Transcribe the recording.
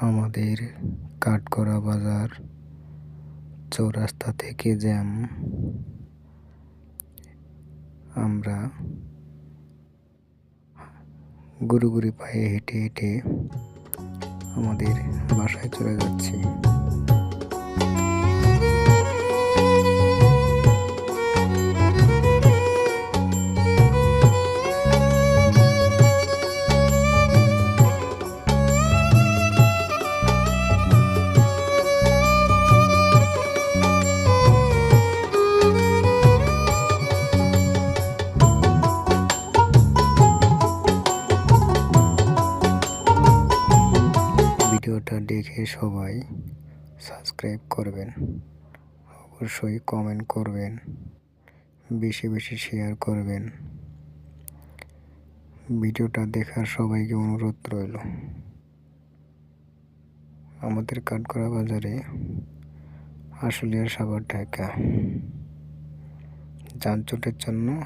আমাদের কাঠগড়া বাজার চৌরাস্তা থেকে জ্যাম। আমরা গুরুগুরি পায়ে হেঁটে হেঁটে আমাদের বাসায় চলে যাচ্ছি। ভিডিওটা দেখে সবাই সাবস্ক্রাইব করবেন। অবশ্যই কমেন্ট করবেন। বেশি বেশি শেয়ার করবেন। ভিডিওটা দেখার সবাইকে অনুরোধ রইল। আমাদের কাঠগড়া বাজারে আশুলিয়া সাভার ঢাকা। যানজটের জন্য